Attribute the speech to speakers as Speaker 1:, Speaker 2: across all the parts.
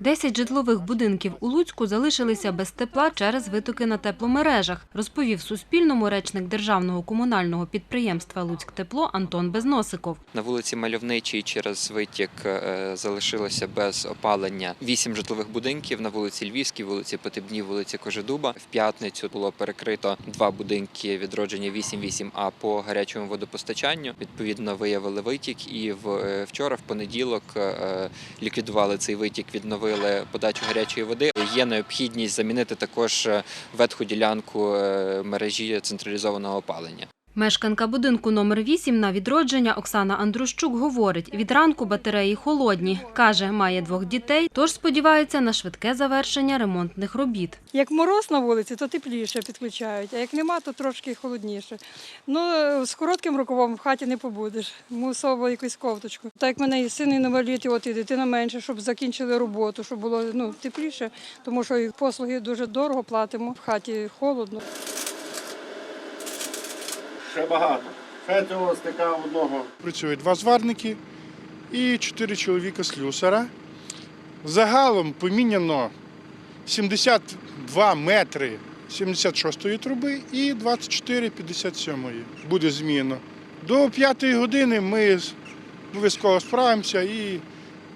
Speaker 1: Десять житлових будинків у Луцьку залишилися без тепла через витоки на тепломережах, розповів Суспільному речник державного комунального підприємства «Луцьктепло» Антон Безносиков.
Speaker 2: На вулиці Мальовничій через витік е, залишилося без опалення вісім житлових будинків на вулиці Львівській, вулиці Потебній, вулиці Кожедуба. В п'ятницю було перекрито два будинки відродження 8-8А по гарячому водопостачанню. Відповідно, виявили витік, і е, вчора, в понеділок, е, ліквідували цей витік, відновили подачу гарячої води. Є необхідність замінити також е, ветху ділянку е, мережі централізованого опалення.
Speaker 1: Мешканка будинку номер 8 на відродження Оксана Андрущук говорить, від ранку батареї холодні. Каже, має двох дітей, тож сподівається на швидке завершення ремонтних робіт.
Speaker 3: Як мороз на вулиці, то тепліше підключають, а як нема, то трошки холодніше. Ну, з коротким рукавом в хаті не побудеш. Мусово якусь кофточку. Так як мене і син інвалід, і от і дитина менше, щоб закінчили роботу, щоб було ну, тепліше, тому що і послуги дуже дорого платимо. В хаті холодно.
Speaker 4: Ще багато. Ще цього стика одного.
Speaker 5: Працює два зварники і чотири чоловіка слюсара. Загалом поміняно 72 метри 76-ї труби і 24 57-ї. Буде змінено. До 5 години ми обов'язково справимося і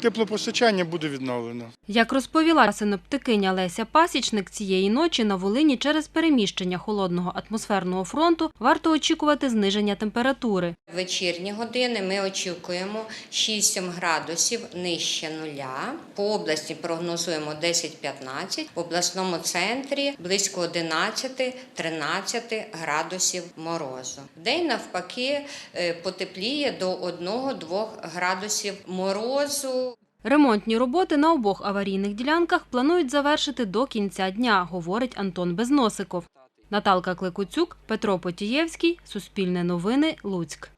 Speaker 5: теплопостачання буде відновлено.
Speaker 1: Як розповіла синоптикиня Леся Пасічник, цієї ночі на Волині через переміщення холодного атмосферного фронту варто очікувати зниження температури.
Speaker 6: В вечірні години ми очікуємо 6-7 градусів нижче нуля. По області прогнозуємо 10-15, в обласному центрі близько 11-13 градусів морозу. День навпаки е, потепліє до 1-2 градусів морозу.
Speaker 1: Ремонтні роботи на обох аварійних ділянках планують завершити до кінця дня, говорить Антон Безносиков. Наталка Кликуцюк, Петро Потієвський, Суспільне новини, Луцьк.